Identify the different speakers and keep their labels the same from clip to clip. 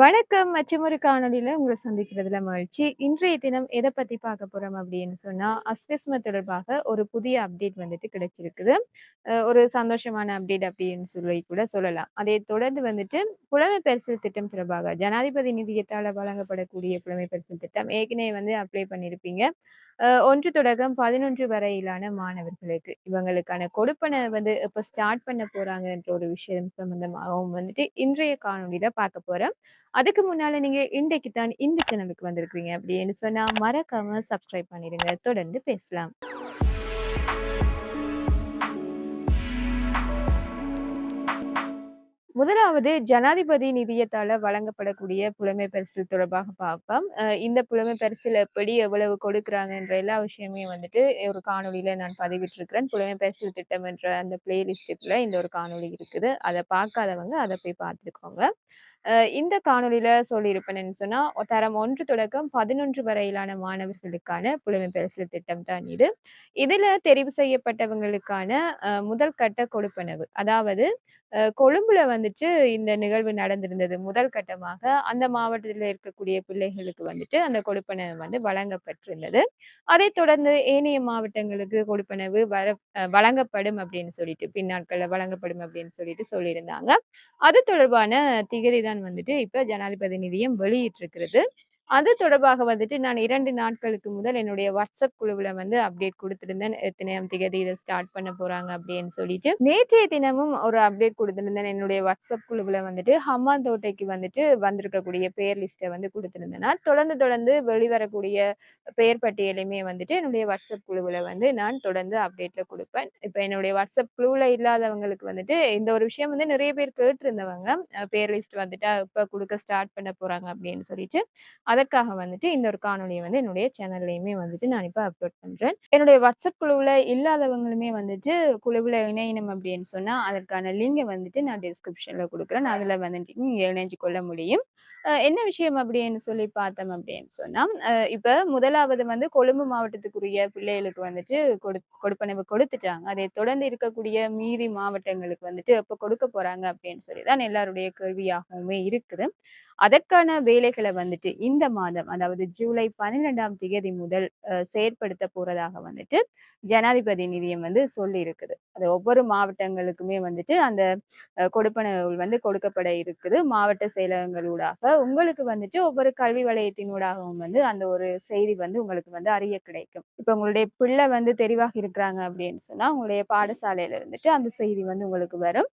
Speaker 1: வணக்கம் மற்றொரு காணொளியில உங்களை சந்திக்கிறதுல மகிழ்ச்சி. இன்றைய தினம் எதை பத்தி பார்க்க போறோம் அப்படின்னு சொன்னா, அஸ்விஸ்ம தொடர்பாக ஒரு புதிய அப்டேட் வந்துட்டு கிடைச்சிருக்குது. ஒரு சந்தோஷமான அப்டேட் அப்படின்னு சொல்லி கூட சொல்லலாம். அதை தொடர்ந்து வந்துட்டு புலமை பரிசில் திட்டம் தொடர்பாக ஜனாதிபதி நிதியத்தால் வழங்கப்படக்கூடிய புலமை பரிசில் திட்டம் ஏற்கனவே வந்து அப்ளை பண்ணியிருப்பீங்க. ஒன்று தொடக்கம் 11 வரையிலான மாணவர்களுக்கு. இவங்களுக்கான கொடுப்பனை வந்து இப்போ ஸ்டார்ட் பண்ண போறாங்கன்ற ஒரு விஷயம் சம்பந்தமாகவும் வந்துட்டு இன்றைய காணொலியில பார்க்க போறோம். அதுக்கு முன்னால நீங்க இன்றைக்கு தான் இந்த சேனலுக்கு வந்திருக்கீங்க அப்படின்னு சொன்னா மறக்காம சப்ஸ்கிரைப் பண்ணிடுங்க. தொடர்ந்து பேசலாம். முதலாவது ஜனாதிபதி நிதியத்தால வழங்கப்படக்கூடிய புலமை பரிசில் தொடர்பாக பார்ப்போம். இந்த புலமை பரிசில் எப்படி, எவ்வளவு கொடுக்குறாங்கன்ற எல்லா விஷயமே வந்துட்டு ஒரு காணொளியில நான் பதிவிட்டிருக்கிறேன். புலமை பரிசில் திட்டம் என்ற அந்த பிளேலிஸ்ட்டுக்குள்ள இந்த ஒரு காணொளி இருக்குது. அதை பார்க்காதவங்க அதை போய் பார்த்துக்கோங்க. இந்த காணொலியில சொல்லியிருப்பேன்னு சொன்னா, தரம் ஒன்று தொடக்கம் 11 வரையிலான மாணவர்களுக்கான புலமை பரிசு திட்டம் தான் இது. இதுல தெரிவு செய்யப்பட்டவங்களுக்கான முதல் கட்ட கொடுப்பனவு. அதாவது கொழும்புல வந்துட்டு இந்த நிகழ்வு நடந்திருந்தது. முதல் கட்டமாக அந்த மாவட்டத்தில் இருக்கக்கூடிய பிள்ளைகளுக்கு வந்துட்டு அந்த கொடுப்பனவு வந்து வழங்கப்பட்டிருந்தது. அதைத் தொடர்ந்து ஏனைய மாவட்டங்களுக்கு கொடுப்பனவு வர வழங்கப்படும் அப்படின்னு சொல்லிட்டு பின்னாட்கள்ல வழங்கப்படும் அப்படின்னு சொல்லிட்டு சொல்லியிருந்தாங்க. அது தொடர்பான திகதி தான் வந்துட்டு இப்ப ஜனாதிபதி நிதியம் வெளியிட்டிருக்கிறது. அது தொடர்பாக வந்துட்டு நான் இரண்டு நாட்களுக்கு முதல் என்னுடைய வாட்ஸ்அப் குழுவில் வந்து அப்டேட் கொடுத்துருந்தேன் எத்தனையாம் திகதி இதை ஸ்டார்ட் பண்ண போறாங்க அப்படின்னு சொல்லிட்டு. நேற்றைய தினமும் ஒரு அப்டேட் கொடுத்துருந்தேன் என்னுடைய வாட்ஸ்அப் குழுவில் வந்துட்டு ஹம்பாந்தோட்டைக்கு வந்துட்டு வந்திருக்கக்கூடிய பெயர் லிஸ்ட்டை வந்து கொடுத்துருந்தேன் நான். தொடர்ந்து தொடர்ந்து வெளிவரக்கூடிய பெயர் பட்டியலையுமே வந்துட்டு என்னுடைய வாட்ஸ்அப் குழுவில் வந்து நான் தொடர்ந்து அப்டேட்ல கொடுப்பேன் இப்போ என்னுடைய வாட்ஸ்அப் குழுவில் இல்லாதவங்களுக்கு வந்துட்டு இந்த ஒரு விஷயம் வந்து நிறைய பேர் கேட்டிருந்தவங்க. அ பெயர் லிஸ்ட் வந்துட்டு இப்போ கொடுக்க ஸ்டார்ட் பண்ண போறாங்க அப்படின்னு சொல்லிட்டு. அதற்காக வந்துட்டு இந்த ஒரு காணொலியை வந்து என்னுடைய சேனல்லையுமே வந்துட்டு நான் இப்போ அப்லோட் பண்றேன். என்னுடைய வாட்ஸ்அப் குழுவில் இல்லாதவங்களுமே வந்துட்டு குழுவில் இணையணும் அப்படின்னு சொன்னால் அதற்கான லிங்கை வந்துட்டு நான் டிஸ்கிரிப்ஷன்ல கொடுக்குறேன் அதில் வந்துட்டு நீங்கள் இணைஞ்சு கொள்ள முடியும். என்ன விஷயம் அப்படின்னு சொல்லி பார்த்தோம் அப்படின்னு சொன்னால் இப்போ முதலாவது வந்து கொழும்பு மாவட்டத்துக்குரிய பிள்ளைகளுக்கு வந்துட்டு கொடு கொடுப்பனவு கொடுத்துட்டாங்க. அதை தொடர்ந்து இருக்கக்கூடிய மீதி மாவட்டங்களுக்கு வந்துட்டு எப்ப கொடுக்க போகிறாங்க அப்படின்னு சொல்லி தான் எல்லாருடைய கேள்வியாகவுமே இருக்குது. அதற்கான வேலைகளை வந்துட்டு இந்த மாதம் அதாவது ஜூலை 12ஆம் திகதி முதல் செயற்படுத்த போறதாக வந்துட்டு ஜனாதிபதி நிதியம் வந்து சொல்லி இருக்குது அது ஒவ்வொரு மாவட்டங்களுக்குமே வந்துட்டு அந்த கொடுப்பனவுகள் கொடுப்பனவு வந்து கொடுக்கப்பட இருக்குது. மாவட்ட செயலகங்களூடாக. உங்களுக்கு வந்துட்டு ஒவ்வொரு கல்வி வலயத்தினூடாகவும் வந்து அந்த ஒரு செய்தி வந்து உங்களுக்கு வந்து அறிய கிடைக்கும். இப்ப உங்களுடைய பிள்ளை வந்து தெரிவாக இருக்கிறாங்க அப்படின்னு சொன்னா, உங்களுடைய பாடசாலையில இருந்துட்டு அந்த செய்தி வந்து உங்களுக்கு வரும்.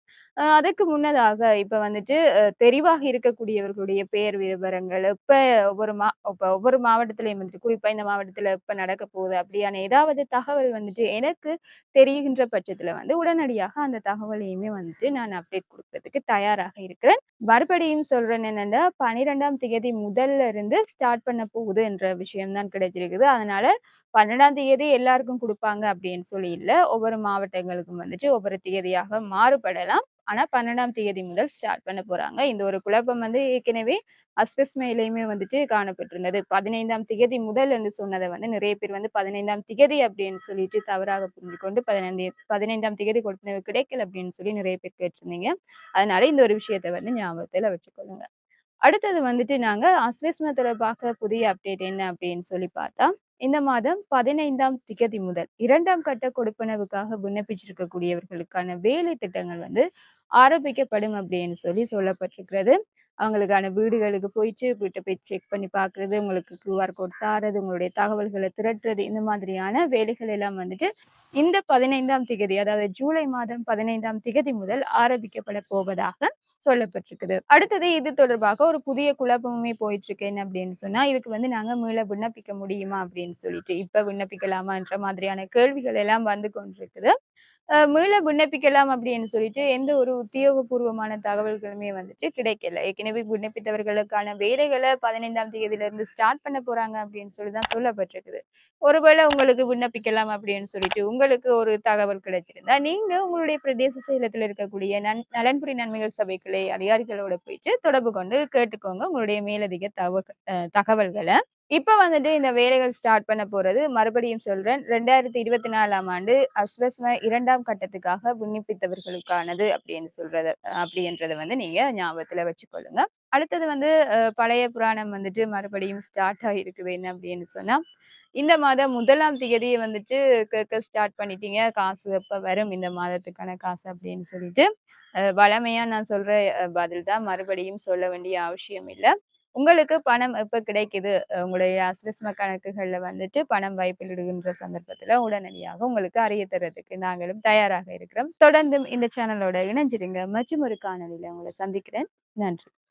Speaker 1: அதுக்கு முன்னதாக இப்ப வந்துட்டு தெரிவாக இருக்கக்கூடியவர்களுடைய பெயர் விவரங்கள், இப்போ ஒவ்வொரு மா இப்ப ஒவ்வொரு மாவட்டத்திலையும் வந்துட்டு குறிப்பா இந்த மாவட்டத்தில் இப்போ நடக்க போகுது அப்படியான ஏதாவது தகவல் வந்துட்டு எனக்கு தெரிகின்ற பட்சத்தில் வந்து உடனடியாக அந்த தகவலையுமே வந்துட்டு நான் அப்டேட் கொடுக்கறதுக்கு தயாராக இருக்கிறேன். மறுபடியும் சொல்றேன் என்னன்னா, 12ஆம் திகதி முதல்ல இருந்து ஸ்டார்ட் பண்ண போகுது என்ற விஷயம் தான் கிடைச்சிருக்குது. அதனால பன்னெண்டாம் தேதி எல்லாருக்கும் கொடுப்பாங்க அப்படின்னு சொல்லி இல்லை ஒவ்வொரு மாவட்டங்களுக்கும் வந்துட்டு ஒவ்வொரு தேதியாக மாறுபடலாம். ஆனால் பன்னெண்டாம் திகதி முதல் ஸ்டார்ட் பண்ண போகிறாங்க இந்த ஒரு குழப்பம் வந்து ஏற்கனவே அஸ்விஸ்மைலயுமே வந்துட்டு காணப்பட்டிருந்தது. 15ஆம் திகதி முதல் என்று சொன்னதை வந்து நிறைய பேர் வந்து 15ஆம் திகதி அப்படின்னு சொல்லிட்டு தவறாக புரிந்து கொண்டு 15 15ஆம் திகதி கொடுத்தது கிடைக்கல அப்படின்னு சொல்லி நிறைய பேர் கேட்டிருந்தீங்க. அதனால இந்த ஒரு விஷயத்த வந்து ஞாபகத்தில் வச்சுக்கொள்ளுங்க. அடுத்தது வந்துட்டு நாங்கள் அஸ்விஸ்ம தொடர்பாக புதிய அப்டேட் என்ன அப்படின்னு சொல்லி பார்த்தா, இந்த மாதம் 15ஆம் திகதி முதல் இரண்டாம் கட்ட கொடுப்பனவுக்காக விண்ணப்பிச்சிருக்கக்கூடியவர்களுக்கான வேலை திட்டங்கள் வந்து ஆரம்பிக்கப்படும் அப்படின்னு சொல்லி சொல்லப்பட்டிருக்கிறது. அவங்களுக்கான வீடுகளுக்கு போயிட்டு வீட்டை போய் செக் பண்ணி பார்க்குறது, உங்களுக்கு கியூஆர் கோட் தாரது, உங்களுடைய தகவல்களை திரட்டுறது இந்த மாதிரியான வேலைகள் எல்லாம் வந்துட்டு இந்த 15ஆம் திகதி அதாவது ஜூலை மாதம் 15ஆம் திகதி முதல் ஆரம்பிக்கப்பட போவதாக சொல்லப்பட்டிருக்குது. அடுத்தது இது தொடர்பாக ஒரு புதிய குழப்பமுமே போயிட்டு என்ன அப்படின்னு சொன்னா, இதுக்கு வந்து நாங்க மீள விண்ணப்பிக்க முடியுமா அப்படின்னு சொல்லிட்டு. இப்ப விண்ணப்பிக்கலாமான்ற மாதிரியான கேள்விகள் எல்லாம் வந்து கொண்டிருக்குது. மீள விண்ணப்பிக்கலாம் அப்படின்னு சொல்லிட்டு எந்த ஒரு உத்தியோகபூர்வமான தகவல்களுமே வந்துட்டு கிடைக்கல. ஏற்கனவே விண்ணப்பித்தவர்களுக்கான வேலைகளை பதினைந்தாம் தேதியில இருந்து ஸ்டார்ட் பண்ண போறாங்க அப்படின்னு சொல்லி தான் சொல்லப்பட்டிருக்குது. ஒருவேளை உங்களுக்கு விண்ணப்பிக்கலாம் அப்படின்னு சொல்லிட்டு உங்களுக்கு ஒரு தகவல் கிடைச்சிருந்தா, நீங்க உங்களுடைய பிரதேச சேலத்தில் இருக்கக்கூடிய நன் நலன்புரி நன்மைகள் சபைக்கு கிளை அதிகாரிகளோட போயிட்டு தொடர்பு கொண்டு கேட்டுக்கோங்க. உங்களுடைய மேலதிக தவ தகவல்களை தகவல்கள. இப்ப வந்துட்டு இந்த வேலைகள் ஸ்டார்ட் பண்ண போறது மறுபடியும் சொல்றேன். 2024ஆம் ஆண்டு அஸ்வஸ்ம இரண்டாம் கட்டத்துக்காக விண்ணப்பித்தவர்களுக்கானது அப்படின்னு சொல்றத அப்படின்றத வந்து நீங்க ஞாபகத்துல வச்சுக்கொள்ளுங்க. அடுத்தது வந்து பழைய புராணம் வந்துட்டு மறுபடியும் ஸ்டார்ட் ஆகிருக்குது என்ன அப்படின்னு சொன்னால் இந்த மாதம் 1ஆம் தேதி வந்துட்டு கேட்க ஸ்டார்ட் பண்ணிட்டீங்க. காசு எப்போ வரும் இந்த மாதத்துக்கான காசு அப்படின்னு சொல்லிட்டு, வளமையாக நான் சொல்கிற பதில் தான். மறுபடியும் சொல்ல வேண்டிய அவசியம் இல்லை உங்களுக்கு பணம் எப்போ கிடைக்குது, உங்களுடைய அஸ்விஸ்ம கணக்குகளில் வந்துட்டு பணம் வைப்பிலிடுகின்ற சந்தர்ப்பத்தில் உடனடியாக உங்களுக்கு அறிய தர்றதுக்கு நாங்களும் தயாராக இருக்கிறோம். தொடர்ந்தும் இந்த சேனலோட இணைஞ்சிருங்க. மற்றும் ஒரு காணொலியில் உங்களை சந்திக்கிறேன். நன்றி.